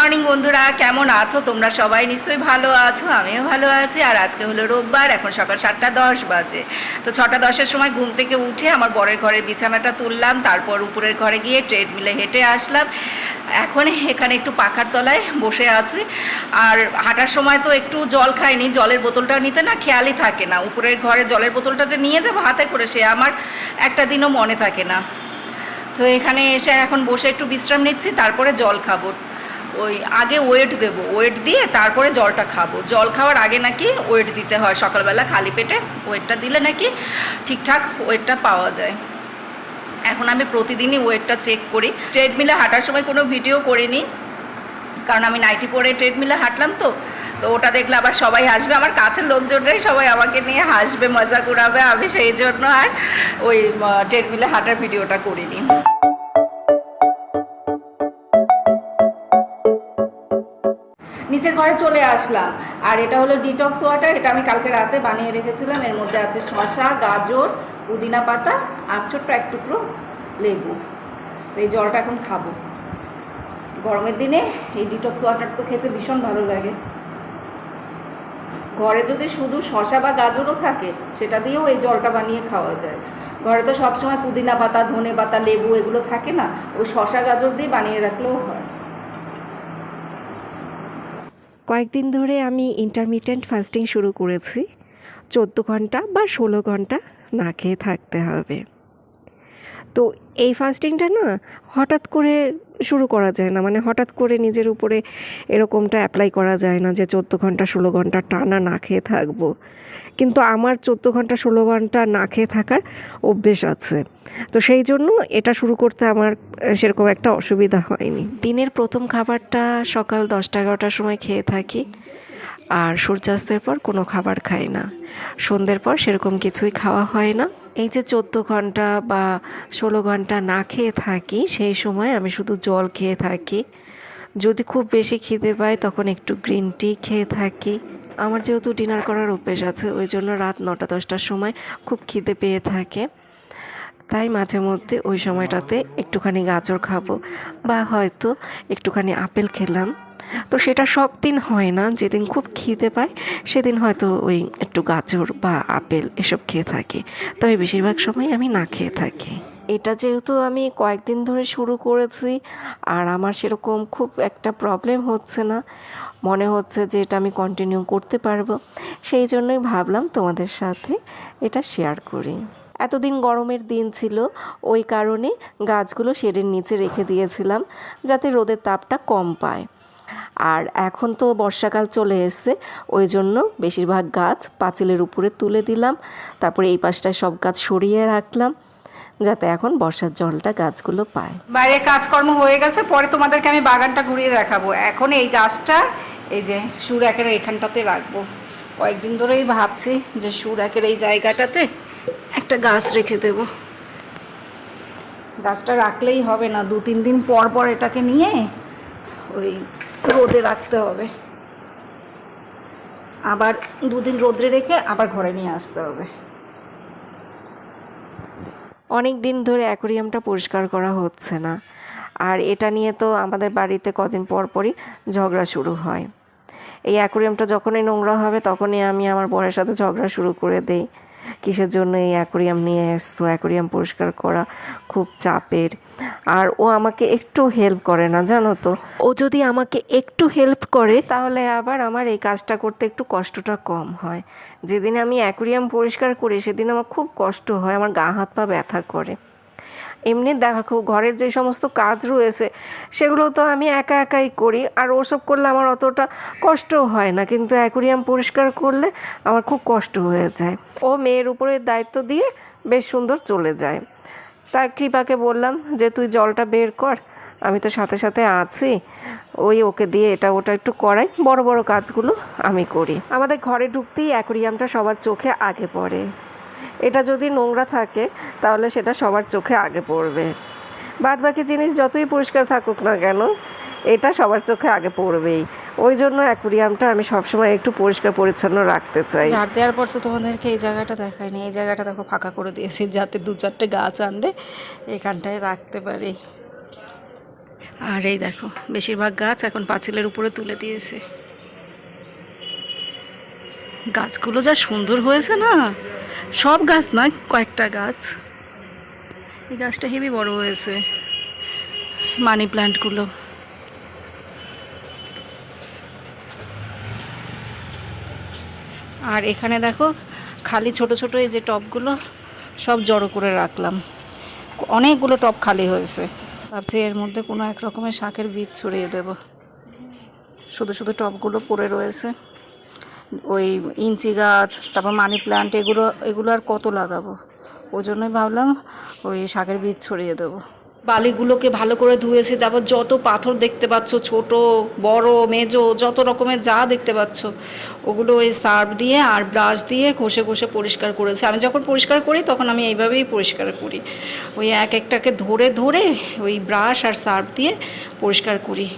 Morning বন্ধুরা, কেমন আছো? তোমরা সবাই নিশ্চয়ই ভালো আছো, আমিও ভালো আছি। আর আজকে হলো রোববার, এখন সকাল সাতটা দশ বাজে। তো ছটা দশের সময় ঘুম থেকে উঠে আমার বরের ঘরের বিছানাটা তুললাম, তারপর উপরের ঘরে গিয়ে ট্রেডমিলে হেঁটে আসলাম। এখন এখানে একটু পাখার তলায় বসে আছি। আর হাঁটার সময় তো একটু জল খাইনি, জলের বোতলটা নিতে না খেয়ালই থাকে না। উপরের ঘরে জলের বোতলটা যে নিয়ে যাব হাতে করে, সে আমার একটা দিনও মনে থাকে না। তো এখানে এসে এখন বসে একটু বিশ্রাম নিচ্ছি, তারপরে জল খাব। ওই আগে ওয়েট দেব ওয়েট দিয়ে তারপরে জলটা খাব। জল খাওয়ার আগে নাকি ওয়েট দিতে হয় সকালবেলা খালি পেটে ওয়েটটা দিলে নাকি ঠিকঠাক ওয়েটটা পাওয়া যায়। এখন আমি প্রতিদিনই ওয়েটটা চেক করি। ট্রেডমিলে হাঁটার সময় কোনো ভিডিও করিনি, কারণ আমি নাইটি পরে ট্রেডমিলে হাঁটলাম তো তো ওটা দেখলে আবার সবাই হাসবে। আমার কাছের লোকজনরাই সবাই আমাকে নিয়ে হাসবে, মজা করাবে, আমি সেই জন্য আর ওই ট্রেডমিলে হাঁটার ভিডিওটা করিনি। নিচের ঘরে চলে আসলাম। আর এটা হলো ডিটক্স ওয়াটার এটা আমি কালকে রাতে বানিয়ে রেখেছিলাম। এর মধ্যে আছে শসা, গাজর, পুদিনা পাতা আর ছোট্ট এক টুকরো লেবু। তো এই জলটা এখন খাব। গরমের দিনে এই ডিটক্স ওয়াটার তো খেতে ভীষণ ভালো লাগে। ঘরে যদি শুধু শশা বা গাজরও থাকে, সেটা দিয়েও এই জলটা বানিয়ে খাওয়া যায়। ঘরে তো সবসময় পুদিনা পাতা, ধনে পাতা, লেবু এগুলো থাকে না, ওই শসা, গাজর দিয়ে বানিয়ে রাখলেও হয়। কয়েকদিন ধরে আমি ইন্টারমিটেন্ট ফাস্টিং শুরু করেছি। চোদ্দ ঘণ্টা বা ষোলো ঘণ্টা না খেয়ে থাকতে হবে। তো এই ফাস্টিংটা না হঠাৎ করে শুরু করা যায় না। মানে হঠাৎ করে নিজের উপরে এরকমটা অ্যাপ্লাই করা যায় না যে চোদ্দ ঘণ্টা, ষোলো ঘণ্টা টানা না খেয়ে থাকব। কিন্তু আমার চোদ্দ ঘণ্টা, ষোলো ঘণ্টা না খেয়ে থাকার অভ্যেস আছে। তো সেই জন্য এটা শুরু করতে আমার সেরকম একটা অসুবিধা হয়নি। দিনের প্রথম খাবারটা সকাল দশটা, এগারোটার সময় খেয়ে থাকি। আর সূর্যাস্তের পর কোনো খাবার খাই না। সন্ধ্যের পর সেরকম কিছুই খাওয়া হয় না। এই যে চোদ্দ ঘণ্টা বা ষোলো ঘণ্টা না খেয়ে থাকি, সেই সময় আমি শুধু জল খেয়ে থাকি। যদি খুব বেশি খিদে পাই তখন একটু গ্রিন টি খেয়ে থাকি। আমার যেহেতু ডিনার করার অভ্যেস আছে, ওই জন্য রাত নটা দশটার সময় খুব খিদে পেয়ে থাকে। তাই মাঝে মধ্যে ওই সময়টাতে একটুখানি গাজর খাব বা হয়তো একটুখানি আপেল খেলাম। তো সেটা সব দিন হয় না, যেদিন খুব খিদে পায় সেদিন হয়তো ওই একটু গাজর বা আপেল এসব খেয়ে থাকি। তবে বেশিরভাগ সময় আমি না খেয়ে থাকি। এটা যেহেতু আমি কয়েকদিন ধরে শুরু করেছি আর আমার সেরকম খুব একটা প্রবলেম হচ্ছে না, মনে হচ্ছে যে এটা আমি কন্টিনিউ করতে পারব, সেই জন্যই ভাবলাম তোমাদের সাথে এটা শেয়ার করি। এতদিন গরমের দিন ছিল, ওই কারণে গাছগুলো শেডের নিচে রেখে দিয়েছিলাম যাতে রোদের তাপটা কম পায়। আর এখন তো বর্ষাকাল চলে এসছে, ওই জন্য বেশিরভাগ গাছ পাঁচিলের উপরে তুলে দিলাম, তারপরে এই পাশটায় সব গাছ সরিয়ে রাখলাম, যাতে এখন বর্ষার জলটা গাছগুলো পায়। বাইরে কাজকর্ম হয়ে গেছে, পরে তোমাদেরকে আমি বাগানটা ঘুরিয়ে দেখাবো। এখন এই গাছটা, এই যে সুর একের এখানটাতে রাখব। কয়েকদিন ধরেই ভাবছি যে সুর একের এই জায়গাটাতে একটা গাছ রেখে দেব। গাছটা রাখলেই হবে না দু তিন দিন পর পর এটাকে নিয়ে ওই রোদে রাখতে হবে। আবার দুদিন রোদ্রে রেখে আবার ঘরে নিয়ে আসতে হবে। অনেক দিন ধরে অ্যাকোরিয়ামটা পরিষ্কার করা হচ্ছে না। আর এটা নিয়ে তো আমাদের বাড়িতে কদিন পর পরই ঝগড়া শুরু হয়। এই অ্যাকোরিয়ামটা যখনই নোংরা হবে তখনই আমি আমার বরের সাথে ঝগড়া শুরু করে দেই। কিসের জন্য এই অ্যাকোরিয়াম নিয়ে আসতো অ্যাকোরিয়াম পরিষ্কার করা খুব চাপের। আর ও আমাকে একটু হেল্প করে না, জানো তো? ও যদি আমাকে একটু হেল্প করে, তাহলে আবার আমার এই কাজটা করতে একটু কষ্টটা কম হয়। যেদিন আমি অ্যাকোরিয়াম পরিষ্কার করি, সেদিন আমার খুব কষ্ট হয়, আমার গা হাত পা ব্যথা করে। এমনি দেখো ঘরের যে সমস্ত কাজ রয়েছে, সেগুলো তো আমি একা একাই করি, আর ওসব করলে আমার অতটা কষ্টও হয় না। কিন্তু অ্যাকোরিয়াম পরিষ্কার করলে আমার খুব কষ্ট হয়ে যায়। ও মেয়ের উপরে দায়িত্ব দিয়ে বেশ সুন্দর চলে যায়। তা কৃপাকে বললাম যে, তুই জলটা বের কর, আমি তো সাথে সাথে আছি। ওই ওকে দিয়ে এটা ওটা একটু করাই, বড় বড় কাজগুলো আমি করি। আমাদের ঘরে ঢুকতেই অ্যাকোরিয়ামটা সবার চোখে আগে পড়ে। এটা যদি নোংরা থাকে, তাহলে সেটা সবার চোখে আগে পড়বে। বাদ বাকি জিনিস যতই পরিষ্কার থাকুক না কেন, এটা সবার চোখে আগে পড়বেই। ওই জন্য অ্যাকুরিয়ামটা আমি সবসময় একটু পরিষ্কার, পরিচ্ছন্ন রাখতে চাই। ঝাড় দেওয়ার পর তো তোমাদেরকে এই জায়গাটা দেখায়নি এই জায়গাটা দেখো ফাঁকা করে দিয়েছি, যাতে দু চারটে গাছ আনলে এখানটায় রাখতে পারি। আর এই দেখো, বেশিরভাগ গাছ এখন পাঁচিলের উপরে তুলে দিয়েছে। গাছগুলো যা সুন্দর হয়েছে না? সব গাছ নয়, কয়েকটা গাছ। এই গাছটা হেবি বড় হয়েছে, মানি প্ল্যান্টগুলো আর এখানে দেখো, খালি ছোট ছোট এই যে টবগুলো সব জড়ো করে রাখলাম। অনেকগুলো টব খালি হয়েছে। ভাবছি এর মধ্যে কোনো এক রকমের শাকের বীজ ছড়িয়ে দেব। শুধু শুধু টবগুলো পড়ে রয়েছে। ওই ইঞ্চি গাছ, তারপর মানি প্ল্যান্ট এগুলো এগুলো আর কত লাগাবো? ওই জন্যই ভাবলাম ওই শাকের বীজ ছড়িয়ে দেবো। বালিগুলোকে ভালো করে ধুয়েছি, তারপর যত পাথর দেখতে পাচ্ছ, ছোট, বড়, মেজো, যত রকমের যা দেখতে পাচ্ছ, ওগুলো ওই সার্ফ দিয়ে আর ব্রাশ দিয়ে ঘষে ঘষে পরিষ্কার করেছি। আমি যখন পরিষ্কার করি, তখন আমি এইভাবেই পরিষ্কার করি। ওই এক একটাকে ধরে ধরে ওই ব্রাশ আর সার্ফ দিয়ে পরিষ্কার করি।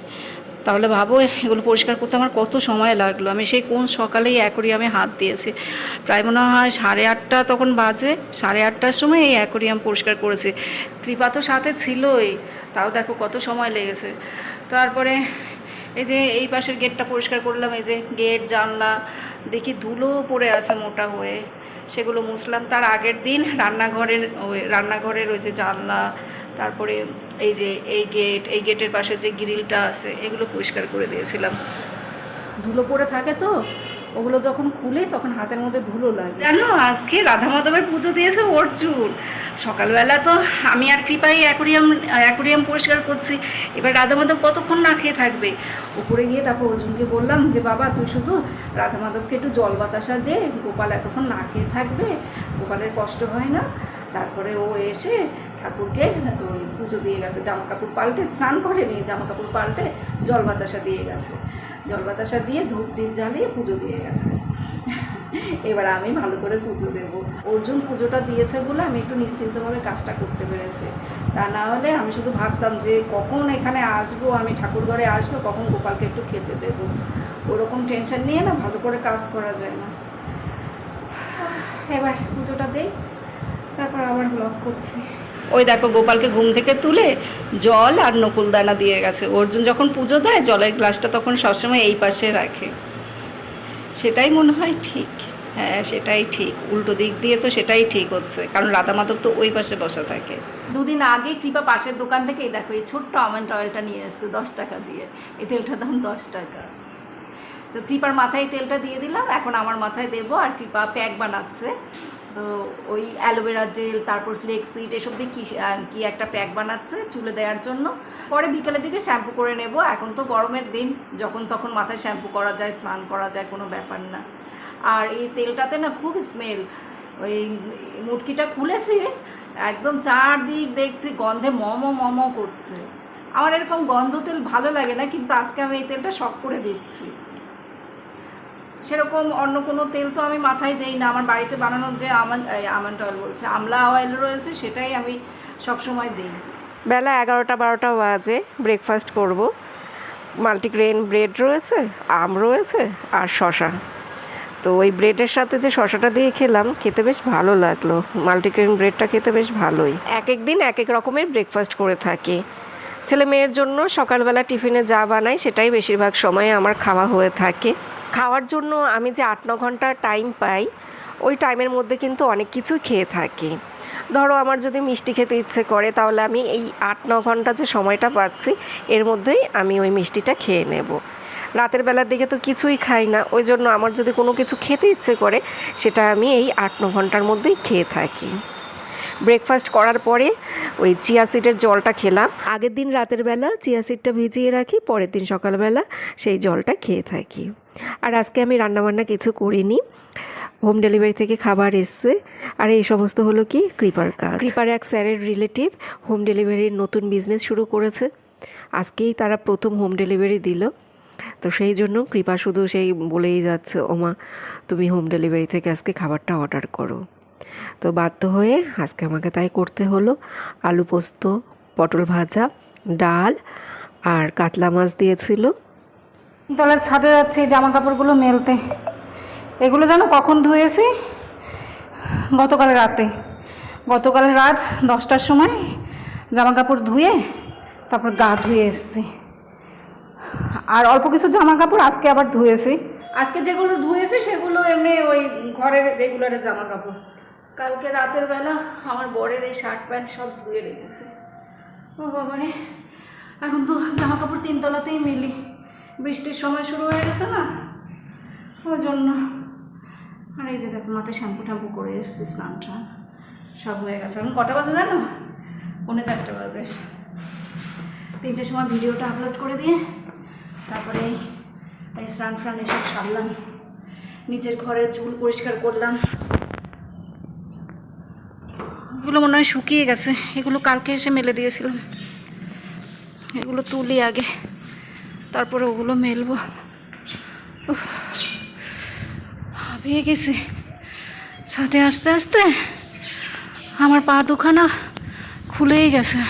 তাহলে ভাবো এগুলো পরিষ্কার করতে আমার কত সময় লাগল? আমি সেই কোন সকালেই অ্যাকোরিয়ামে হাত দিয়েছি। প্রায় মনে হয় সাড়ে আটটা তখন বাজে, সাড়ে আটটার সময় এই অ্যাকোরিয়াম পরিষ্কার করেছি। কৃপা তো সাথে ছিলই, তাও দেখো কত সময় লেগেছে। তারপরে এই যে এই পাশের গেটটা পরিষ্কার করলাম, এই যে গেট, জানলা, দেখি ধুলো পড়ে আছে মোটা হয়ে, সেগুলো মুছলাম। তার আগের দিন রান্নাঘরের ওই রান্নাঘরের ওই যে জানলা, তারপরে এই যে এই গেট এই গেটের পাশে যে গ্রিলটা আছে এগুলো পরিষ্কার করে দিয়েছিলাম। ধুলো পড়ে থাকে তো ওগুলো যখন খুলে তখন হাতের মধ্যে ধুলো লাগে। জানো আজকে রাধা মাধবের পুজো দিয়েছে অর্জুন সকালবেলা তো আমি আর কৃপাই অ্যাকোরিয়াম অ্যাকোরিয়াম পরিষ্কার করছি। এবার রাধা মাধব কতক্ষণ না খেয়ে থাকবে? উপরে গিয়ে তারপর অর্জুনকে বললাম যে বাবা তুই শুধু রাধা মাধবকে একটু জল বাতাসা দে গোপাল এতক্ষণ না খেয়ে থাকবে গোপালের কষ্ট হয় না। তারপরে ও এসে ঠাকুরকে পুজো দিয়ে গেছে জামা কাপড় পাল্টে, স্নান করেনি জামা কাপড় পাল্টে জল বাতাসা দিয়ে গেছে। জল বাতাসা দিয়ে ধূপ দ্বীপ জ্বালিয়ে পুজো দিয়ে গেছে। এবার আমি ভালো করে পুজো দেবো। অর্জুন পুজোটা দিয়েছে বলে আমি একটু নিশ্চিন্তভাবে কাজটা করতে পেরেছি। তা না হলে আমি শুধু ভাবতাম যে কখন এখানে আসব, আমি ঠাকুর ঘরে আসব, কখন গোপালকে একটু খেতে দেবো। ওরকম টেনশন নিয়ে না ভালো করে কাজ করা যায় না। এবার পুজোটা দেই, তারপর আবার ব্লগ করছি। ওই দেখো গোপালকে ঘুম থেকে তুলে জল আর নকুলদানা দিয়ে গেছে। অর্জুন যখন পুজো দেয়, জলের গ্লাসটা তখন সবসময় এই পাশে রাখে। সেটাই মনে হয় ঠিক। হ্যাঁ সেটাই ঠিক। উল্টো দিক দিয়ে তো সেটাই ঠিক হচ্ছে। কারণ রাধা মাধব তো ওই পাশে বসা থাকে। দুদিন আগে কৃপা পাশের দোকান থেকে দেখো, এই ছোট্ট আমন্ড অয়েলটা নিয়ে এসছে দশ টাকা দিয়ে। এই তেলটার দাম দশ টাকা। তো কৃপার মাথায় তেলটা দিয়ে দিলাম। এখন আমার মাথায় দেবো আর কৃপা প্যাক বানাচ্ছে। ওই অ্যালোভেরা জেল, তারপর ফ্লেক্সিড, এসব দিয়ে কী কি একটা প্যাক বানাচ্ছে চুলে দেওয়ার জন্য। পরে বিকালের দিকে শ্যাম্পু করে নেব। এখন তো গরমের দিন, যখন তখন মাথায় শ্যাম্পু করা যায়, স্নান করা যায়, কোনো ব্যাপার না। আর এই তেলটাতে না খুব স্মেল ওই মুটকিটা খুলেছি, একদম চারদিক দেখছি, গন্ধে মম মম করছে। আমার এরকম গন্ধ তেল ভালো লাগে না, কিন্তু আজকে আমি এই তেলটা শখ করে দিচ্ছি। সেরকম অন্য কোনো তেল তো আমি মাথায় দেই না। আমার বাড়িতে বানানো যে আমন্ড আমন্ড অয়েল বলছে, আমলা অয়েল রয়েছে, সেটাই আমি সবসময় দিই। বেলা এগারোটা বারোটা বাজে ব্রেকফাস্ট করব। মাল্টিগ্রেন ব্রেড রয়েছে, আম রয়েছে আর শশা তো ওই ব্রেডের সাথে যে শশাটা দিয়ে খেলাম, খেতে বেশ ভালো লাগল। মাল্টিগ্রেন ব্রেডটা খেতে বেশ ভালোই। এক এক দিন এক এক রকমের ব্রেকফাস্ট করে থাকি। ছেলে মেয়ের জন্য সকালবেলা টিফিনে যা বানাই, সেটাই বেশিরভাগ সময় আমার খাওয়া হয়ে থাকে। খাওয়ার জন্য আমি যে আট, ন ঘণ্টা টাইম পাই, ওই টাইমের মধ্যে কিন্তু অনেক কিছু খেয়ে থাকি। ধরো আমার যদি মিষ্টি খেতে ইচ্ছে করে, তাহলে আমি এই আট, ন ঘণ্টা যে সময়টা পাচ্ছি, এর মধ্যেই আমি ওই মিষ্টিটা খেয়ে নেব। রাতের বেলার দিকে তো কিছুই খাই না, ওই জন্য আমার যদি কোনো কিছু খেতে ইচ্ছে করে, সেটা আমি এই আট, ন ঘণ্টার মধ্যেই খেয়ে থাকি। ব্রেকফাস্ট করার পরে ওই চিয়া সিডের জলটা খেলাম। আগের দিন রাতের বেলা চিয়া সিডটা ভিজিয়ে রাখি, পরের দিন সকালবেলা সেই জলটা খেয়ে থাকি। আর আজকে আমি রান্নাবান্না কিছু করিনি। হোম ডেলিভারি থেকে খাবার এসছে। আর এই সমস্ত হলো কি? কৃপার কাজ। কৃপার এক স্যারের রিলেটিভ হোম ডেলিভারির নতুন বিজনেস শুরু করেছে। আজকেই তারা প্রথম হোম ডেলিভারি দিল। তো সেই জন্য কৃপা শুধু সেই বলেই যাচ্ছে, ওমা, তুমি হোম ডেলিভারি থেকে আজকে খাবারটা অর্ডার করো। তো বাধ্য হয়ে আজকে আমাকে তাই করতে হলো। আলু পোস্ত, পটল ভাজা, ডাল আর কাতলা মাছ দিয়েছিল। তলার ছাদে যাচ্ছি জামা কাপড়গুলো মেলতে। এগুলো যেন কখন ধুয়েছি? গতকাল রাতে। গতকাল রাত দশটার সময় জামা কাপড় ধুয়ে তারপর গা ধুয়ে এসছি। আর অল্প কিছু জামা কাপড় আজকে আবার ধুয়েছি। আজকে যেগুলো ধুয়েছি, সেগুলো এমনি ওই ঘরের রেগুলারের জামা কাপড় কালকে রাতের বেলা আমার বরের এই শার্ট প্যান্ট সব ধুয়ে রেখেছে। ও বাবারে, এখন তো জামা কাপড় তিনতলাতেই মিলি। বৃষ্টির সময় শুরু হয়ে গেছে না? ওই জন্য। আর এই যে দেখো, মাথায় শ্যাম্পু ট্যাম্পু করে এসছি, স্নান টান সব হয়ে গেছে। এখন কটা বাজে জানো? পৌনে চারটে বাজে। তিনটের সময় ভিডিওটা আপলোড করে দিয়ে তারপরে এই- স্নান ফ্রান এসব সারলাম। নিজের ঘরের চুল পরিষ্কার করলাম। এগুলো মনে হয় শুকিয়ে গেছে। এগুলো কালকে এসে মেলে দিয়েছিলাম। এগুলো তুলি আগে। তারপরে ওগুলো মেলবো। হাঁপিয়ে গেছি। ছাদে আসতে আসতে আমার পা দুখানা খুলেই গেছে।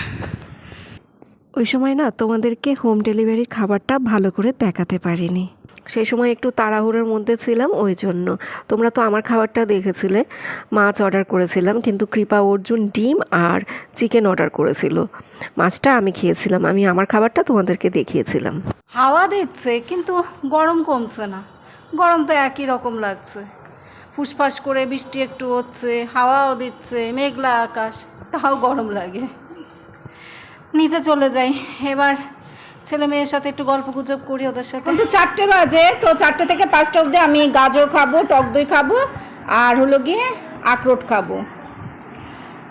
ওই সময় না তোমাদেরকে হোম ডেলিভারির খাবারটা ভালো করে দেখাতে পারিনি। সেই সময় একটু তাড়াহুড়োর মধ্যে ছিলাম ওই জন্য। তোমরা তো আমার খাবারটা দেখেছিলে। মাছ অর্ডার করেছিলাম, কিন্তু কৃপা অর্জুন ডিম আর চিকেন অর্ডার করেছিল। মাছটা আমি খেয়েছিলাম, আমি আমার খাবারটা তোমাদেরকে দেখিয়েছিলাম। হাওয়া দিচ্ছে, কিন্তু গরম কমছে না। গরম তো একই রকম লাগছে। ফুসফাস করে বৃষ্টি একটু হচ্ছে, হাওয়াও দিচ্ছে, মেঘলা আকাশ, তাও গরম লাগে। নিচে চলে যাই, এবার ছেলে মেয়ের সাথে একটু গল্প গুজব করি ওদের সাথে। কিন্তু চারটে বাজে তো চারটে থেকে পাঁচটা অবধি আমি গাজর খাব টক দই খাব আর হলো গিয়ে আখরোট খাব।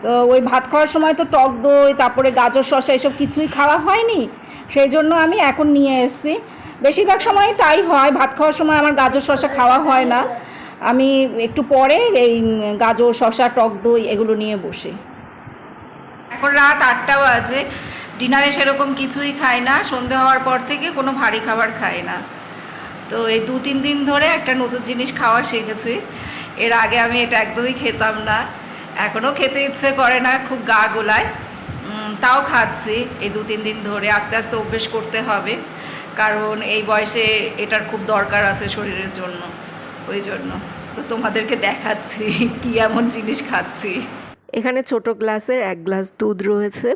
তো ওই ভাত খাওয়ার সময় তো টক দই তারপরে গাজর শসা এসব কিছুই খাওয়া হয়নি। সেই জন্য আমি এখন নিয়ে এসেছি। বেশিরভাগ সময় তাই হয় ভাত খাওয়ার সময় আমার গাজর শসা খাওয়া হয় না। আমি একটু পরে এই গাজর শসা টক দই এগুলো নিয়ে বসি। এখন রাত আটটা বাজে। ডিনারে সেরকম কিছুই খাই না, সন্ধে হওয়ার পর থেকে কোনো ভারী খাবার খাই না। তো এই দু তিন দিন ধরে একটা নতুন জিনিস খাওয়া শিখেছি। এর আগে আমি এটা একদমই খেতাম না। এখনও খেতে ইচ্ছে করে না, খুব গা গোলায়। তাও খাচ্ছি এই দু তিন দিন ধরে, আস্তে আস্তে অভ্যেস করতে হবে। কারণ এই বয়সে এটার খুব দরকার আছে শরীরের জন্য, ওই জন্য। তো তোমাদেরকে দেখাচ্ছি কি এমন জিনিস খাচ্ছি। এখানে ছোট গ্লাসের এক গ্লাস দুধ রয়েছে।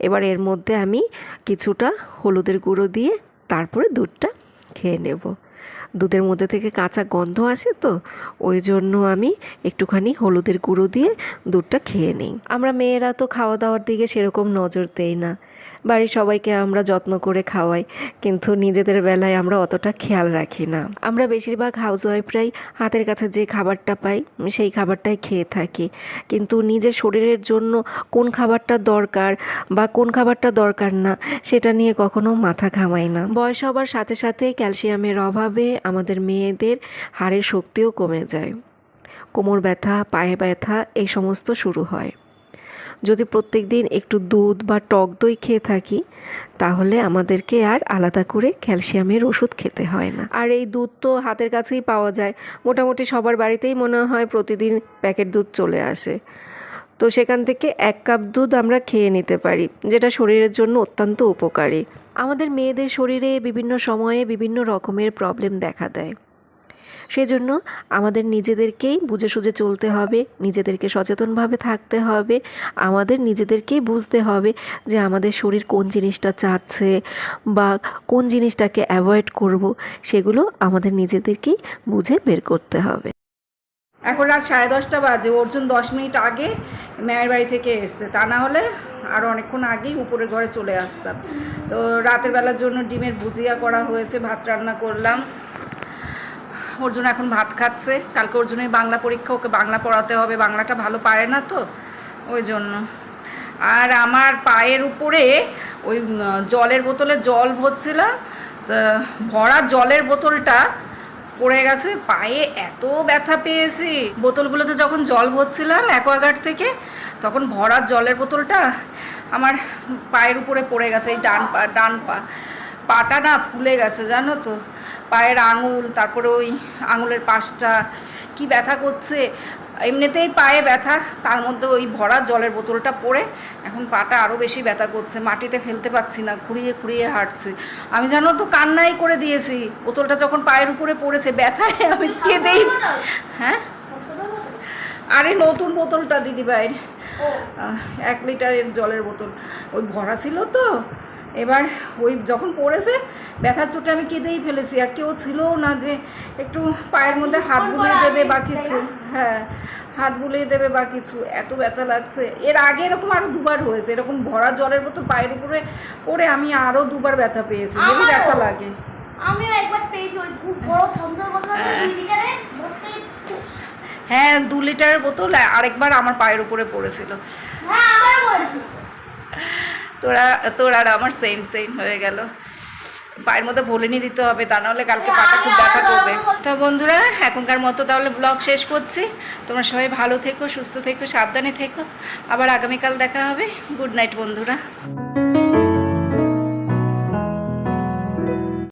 এবার এর মধ্যে আমি কিছুটা হলুদের গুঁড়ো দিয়ে তারপরে দুধটা খেয়ে নেব। দুধের মধ্যে থেকে কাঁচা গন্ধ আসে তো, ওই জন্য আমি একটুখানি হলুদের গুঁড়ো দিয়ে দুধটা খেয়ে নিই। আমরা মেয়েরা তো খাওয়া দাওয়ার দিকে সেরকম নজর দেই না। বাড়ির সবাইকে আমরা যত্ন করে খাওয়াই, কিন্তু নিজেদের বেলায় আমরা অতটা খেয়াল রাখি না। আমরা বেশিরভাগ হাউসওয়াইফরাই হাতের কাছে যে খাবারটা পাই, সেই খাবারটাই খেয়ে থাকি। কিন্তু নিজের শরীরের জন্য কোন খাবারটা দরকার বা কোন খাবারটা দরকার না, সেটা নিয়ে কখনো মাথা ঘামাই না। বয়স হবার সাথে সাথে ক্যালসিয়ামের অভাবে আমাদের মেয়েদের হাড়ের শক্তিও কমে যায়। কোমর ব্যথা, পায়ে ব্যথা, এই সমস্ত শুরু হয়। যদি প্রত্যেক দিন একটু দুধ বা টক দই খেয়ে থাকি, তাহলে আমাদেরকে আর আলাদা করে ক্যালসিয়ামের ওষুধ খেতে হয় না। আর এই দুধ তো হাতের কাছেই পাওয়া যায়। মোটামুটি সবার বাড়িতেই মনে হয় প্রতিদিন প্যাকেট দুধ চলে আসে। তো সেখান থেকে এক কাপ দুধ আমরা খেয়ে নিতে পারি, যেটা শরীরের জন্য অত্যন্ত উপকারী। আমাদের মেয়েদের শরীরে বিভিন্ন সময়ে বিভিন্ন রকমের প্রবলেম দেখা দেয়। সেজন্য আমাদের নিজেদেরকেই বুঝে সুঝে চলতে হবে, নিজেদেরকে সচেতনভাবে থাকতে হবে, আমাদের নিজেদেরকেই বুঝতে হবে যে আমাদের শরীর কোন জিনিসটা চাচ্ছে বা কোন জিনিসটাকে অ্যাভয়েড করব, সেগুলো আমাদের নিজেদেরকেই বুঝে বের করতে হবে। এখন রাত সাড়ে দশটা বাজে, অর্জুন দশ মিনিট আগে মেয়ের বাড়ি থেকে এসছে। তা না হলে আরও অনেকক্ষণ আগেই উপরের ঘরে চলে আসতাম। তো রাতের বেলার জন্য ডিমের ভুজিয়া করা হয়েছে, ভাত রান্না করলাম। অর্জুন এখন ভাত খাচ্ছে। কালকে অর্জুনের বাংলা পরীক্ষা, ওকে বাংলা পড়াতে হবে, বাংলাটা ভালো পারে না তো? ওই জন্য। আর আমার পায়ের উপরে ওই জলের বোতলে জল ভরছিলাম ভরা জলের বোতলটা পড়ে গেছে। পায়ে এত ব্যথা পেয়েছি। বোতলগুলোতে যখন জল ভরছিলাম অ্যাকোয়াগার্ড থেকে, তখন ভরা জলের বোতলটা আমার পায়ের উপরে পড়ে গেছে, এই ডান পা ডান পা। পাটা না ফুলে গেছে, জানো তো? পায়ের আঙুল তারপরে ওই আঙুলের পাশটা কি ব্যথা করছে? এমনিতেই পায়ে ব্যথা তার মধ্যে ওই ভরা জলের বোতলটা পড়ে। এখন পাটা আরও বেশি ব্যথা করছে মাটিতে ফেলতে পারছি না ঘুরিয়ে ঘুরিয়ে হাঁটছে। আমি জানো তো কান্নাই করে দিয়েছি। বোতলটা যখন পায়ের উপরে পড়েছে ব্যথায় আমি কেঁদেই হ্যাঁ? আরে নতুন বোতলটা দিদি ভাই এক লিটারের জলের বোতল। ওই ভরা ছিল তো। এবার ওই যখন পড়েছে ব্যথার চোটে আমি কেঁদেই ফেলেছি আর কেউ ছিলও না যে একটু পায়ের মধ্যে হাত বুলিয়ে দেবে বা কিছু। হ্যাঁ হাত বুলিয়ে দেবে বা কিছু। এত ব্যথা লাগছে। এর আগে এরকম আরও দুবার হয়েছে। এরকম ভরা জলের মতো পায়ের উপরে পড়ে আমি আরও দুবার ব্যথা পেয়েছি। ব্যথা লাগে। আমিও একবার পেয়েছি ওই বড় থমসের বোতল আছে দুই লিটারের ভর্তি কুস। হ্যাঁ দু লিটারের বোতল আরেকবার আমার পায়ের উপরে পড়েছিল। হ্যাঁ আমারও বলেছিল তোরা তোর আর আমার সেম সেম হয়ে গেল। পায়ের মধ্যে বলে নিয়ে দিতে হবে, তা নাহলে কালকে পাটা খুব ব্যথা করবে। তো বন্ধুরা, এখনকার মতো তাহলে ব্লগ শেষ করছি। তোমরা সবাই ভালো থেকো, সুস্থ থেকো, সাবধানে থেকো। আবার আগামীকাল দেখা হবে। গুড নাইট বন্ধুরা।